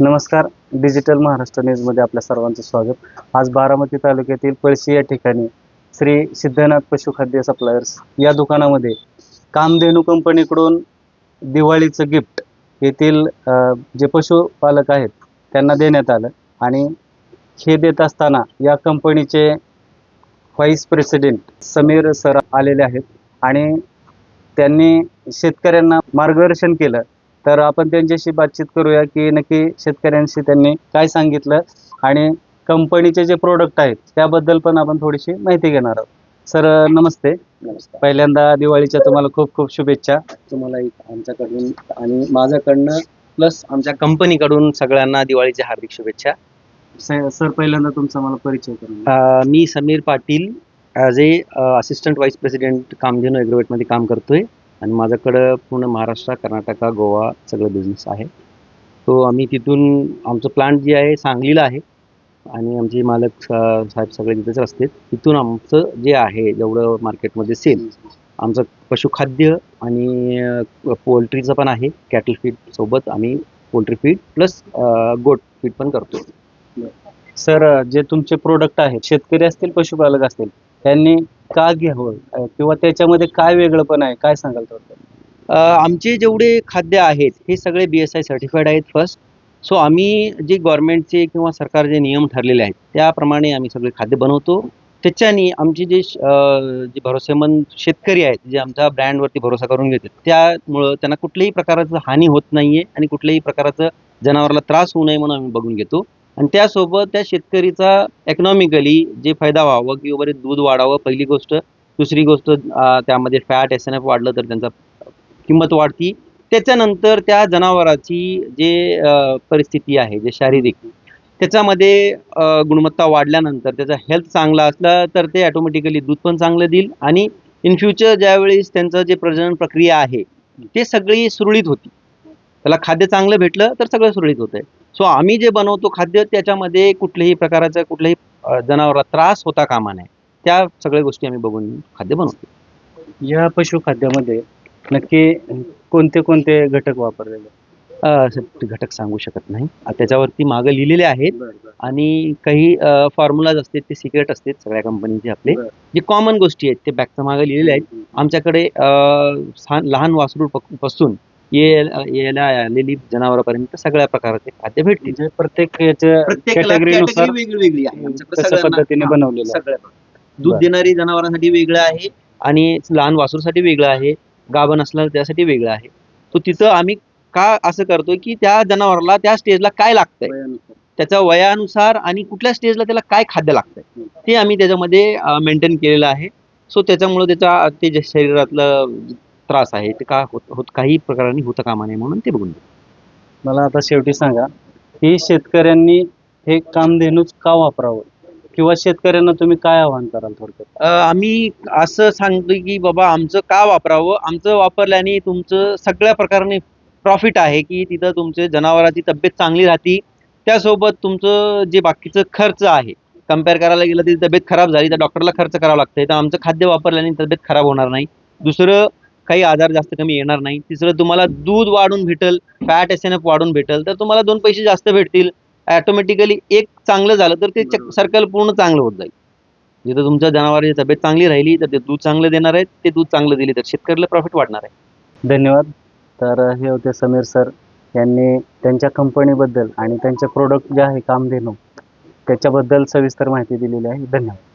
नमस्कार. डिजिटल महाराष्ट्र न्यूजमध्ये आपल्या सर्वांचं स्वागत. आज बारामती तालुक्यातील पळशी या ठिकाणी श्री सिद्धनाथ पशुखाद्य सप्लायर्स या दुकानामध्ये कामधेनू कंपनीकडून दिवाळीचं गिफ्ट येथील जे पशुपालक आहेत त्यांना देण्यात आलं. आणि हे देत असताना या कंपनीचे व्हाईस प्रेसिडेंट समीर सर आलेले आहेत. आणि त्यांनी शेतकऱ्यांना मार्गदर्शन केलं. तर आपण त्यांच्याशी बातचीत करूया की नक्की शेतकऱ्यांशी त्यांनी काय सांगितलं आणि कंपनीचे जे प्रोडक्ट आहेत त्याबद्दल पण आपण थोडीशी माहिती घेणार आहोत. सर नमस्ते. नमस्कार. पहिल्यांदा दिवाळीच्या तुम्हाला खूप खूप शुभेच्छा. तुम्हाला एक आमच्याकडून आणि माझ्याकडनं प्लस आमच्या कंपनीकडून सगळ्यांना दिवाळीच्या हार्दिक शुभेच्छा. स- सर पहिल्यांदा तुमचा मला परिचय करून द्या. अं, मी Sameer Patil as a assistant vice president Kamdhenu ॲग्रोवेटमध्ये काम करतोय. आणि माझ्याकडं पूर्ण महाराष्ट्र कर्नाटका गोवा सगळं बिझनेस आहे. तो आम्ही तिथून आमचं प्लांट जे आहे सांगलीला आहे. आणि आमचे मालक साहेब सगळे तिथेच असते तिथून आमचं जे आहे जेवढं मार्केटमध्ये सेल आमचं पशुखाद्य आणि पोल्ट्रीचं पण आहे. कॅटल फीड सोबत आम्ही poultry feed plus goat feed पण करतो. सर जे तुमचे प्रोडक्ट आहेत शेतकरी असतील पशुपालक असतील त्यांनी का घ्यावं? किंवा त्याच्यामध्ये काय वेगळं पण आहे? काय सांगाल थोडक्यात? आमचे जेवढे खाद्य आहेत हे सगळे बी एस आय सर्टिफाईड आहेत फर्स्ट सो आम्ही जे गव्हर्नमेंटचे किंवा सरकारचे नियम ठरलेले आहेत त्याप्रमाणे आम्ही सगळे खाद्य बनवतो. त्याच्याने आमचे जे श- जे भरोसेमंद शेतकरी आहेत जे आमच्या ब्रँडवरती भरोसा करून घेतात त्यामुळं त्यांना कुठल्याही प्रकाराचं हानी होत नाहीये आणि कुठल्याही प्रकाराचं जनावराला त्रास होऊ नये म्हणून आम्ही बघून घेतो. आणि त्यासोबत त्या शेतकरीचा इकॉनॉमिकली जे फायदा व्हावं किंवा बरे दूध वाढावं पहिली गोष्ट. दुसरी गोष्ट त्यामध्ये फॅट एस एन एफ वाढलं तर त्यांचा किंमत वाढती. त्याच्यानंतर त्या जनावराची जे परिस्थिती आहे जे शारीरिक त्याच्यामध्ये गुणवत्ता वाढल्यानंतर त्याचा हेल्थ चांगला असला तर ते ऑटोमॅटिकली दूध पण चांगलं देईल आणि इन फ्युचर ज्यावेळेस त्यांचं जे प्रजनन प्रक्रिया आहे ते सगळी सुरळीत होती. त्याला खाद्य चांगलं भेटलं तर सगळं सुरळीत होतंय. सो आम्ही जे बनवतो खाद्य त्याच्यामध्ये कुठल्याही प्रकारचा कुठल्याही जनावराला त्रास होता कामा नये. त्या सगळ्या गोष्टी आम्ही बघून खाद्य बनवतो. या पशुखाद्यामध्ये नक्की कोणते कोणते घटक वापरलेले घटक सांगू शकत नाही. त्याच्यावरती मागं लिहिलेले आहेत आणि काही फॉर्म्युलाज असतात ते सिक्रेट असतात सगळ्या कंपनीचे आपले. जे कॉमन गोष्टी आहेत ते बॅगच्या मागे लिहिलेले आहेत. आमच्याकडे लहान वासरू पासून याला आलेली जनावरांपर्यंत सगळ्या प्रकारचे खाद्य भेटतील. म्हणजे प्रत्येक याच्या कॅटेगरीनुसार वेगळी वेगळी आहे. आमच्याकडे कशा सगळ्यांना- पद्धतीने हा, बनवलेलं आहे. सगळ्या दूध बरं. देणारी जनावरांसाठी वेगळं आहे आणि लहान वासरूसाठी वेगळं आहे. गाभण असलं त्यासाठी वेगळं आहे. तो तिथं आम्ही का असं करतोय की त्या जनावराला त्या स्टेजला काय लागतंय? त्याच्या वयानुसार आणि कुठल्या स्टेजला त्याला काय खाद्य लागतंय? ते आम्ही त्याच्यामध्ये मेंटेन केलेलं आहे. सो त्याच्यामुळे त्याच्या ते जे शरीरातलं त्रास आहे ते का होत होत काही प्रकाराने होता कामा नये म्हणून ते बघून. मला आता शेवटी सांगा की शेतकऱ्यांनी हे कामधेनूच का वापरावं? किंवा शेतकऱ्यांना तुम्ही काय आवाहन कराल थोडक्यात? अ, आम्ही असं सांगतो की बाबा आमचं का वापरावं? आमचं वापरल्याने तुमचं सगळ्या प्रकाराने प्रॉफिट आहे की तिथं तुमचे जनावरांची तब्येत चांगली राहते. त्यासोबत तुमचं जे बाकीचं खर्च आहे कंपेअर करायला गेलं तर तब्येत खराब झाली तर डॉक्टरला खर्च करावा लागतंय. तर आमचं खाद्य वापरल्याने तब्येत खराब होणार नाही. दुसरं काही आजार जास्त कमी येणार नाही. तिसरं तुम्हाला दूध वाढून भेटल फॅट एस एन एफ वाढून भेटल तर तुम्हाला दोन पैसे जास्त भेटतील. ऑटोमॅटिकली एक चांगलं झालं तर ते सर्कल पूर्ण चांगलं होत जाईल. जिथं तुमच्या जनावरांची तब्येत चांगली राहिली तर ते दूध चांगलं देणार आहेत ते दूध चांगलं दिले तर शेतकऱ्याला प्रॉफिट वाढणार आहे. धन्यवाद. तर हे होते समीर सर यांनी त्यांच्या कंपनीबद्दल आणि त्यांचे प्रोडक्ट जे आहे कामधेनू त्याच्याबद्दल सविस्तर माहिती दिलेली आहे. धन्यवाद.